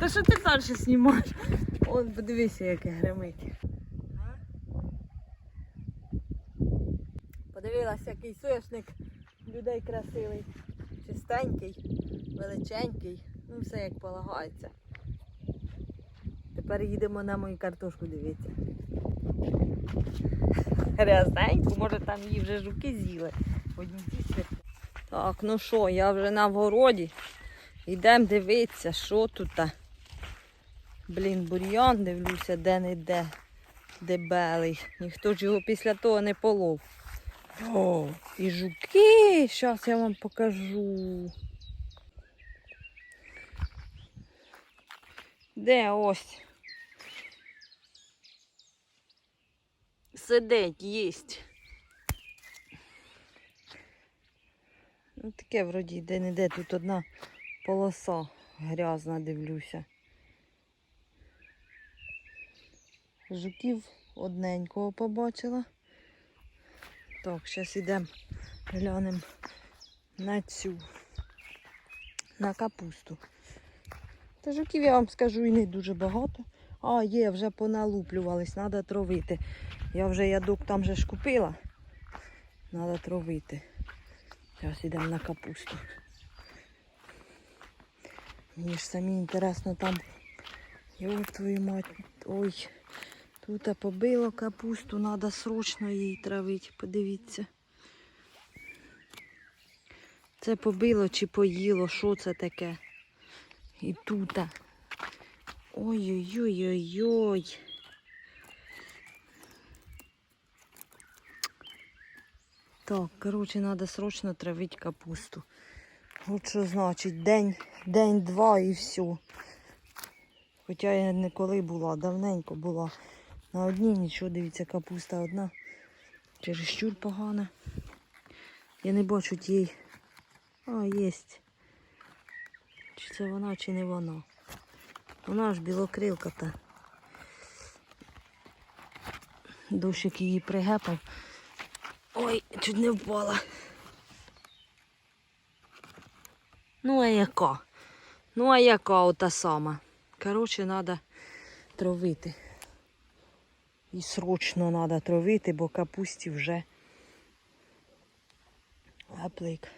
Та що ти далі знімаєш? Он, подивися, яке гримить. Подивилася, який соняшник людей красивий. Чистенький, величенький. Ну, все як полагається. Тепер їдемо на мою картошку, дивіться. Грязненьку, може там її вже жуки з'їли. Так, ну що, я вже на вгороді. Йдемо дивитися, що тут. Блін, бур'ян дивлюся, де не де. Дебелий. Ніхто ж його після того не полов. О, і жуки. Зараз я вам покажу. Де ось? Сидить, їсть. Ну, таке вроді де-не-де тут одна полоса грязна, дивлюся. Жуків одненького побачила. Так, зараз йдемо, глянемо на цю, на капусту. Та жуків я вам скажу і не дуже багато. А, є, вже поналуплювались, треба травити. Я вже ядок там же ж купила. Треба травити. Зараз йдемо на капусту. Мені ж самі інтересно там. Йо, твою мать. Ой. Тут побило капусту, треба срочно її травити, подивіться. Це побило чи поїло, що це таке? І тут. Ой-ой-ой-ой-ой. Так, коротше, треба срочно травити капусту. От що значить, день, день-два і все. Хоча я не коли була, давненько була. На одній нічого, дивіться, капуста одна. Чересчур погана. Я не бачу тієї. А, єсть. Чи це вона, чи не вона. Вона ж білокрилка та. Дощик її пригепав. Ой, чуть не впала. Ну, а яка? Ну, а яка ота сама? Коротше, треба травити. І срочно треба травити, бо капусті вже гаплик.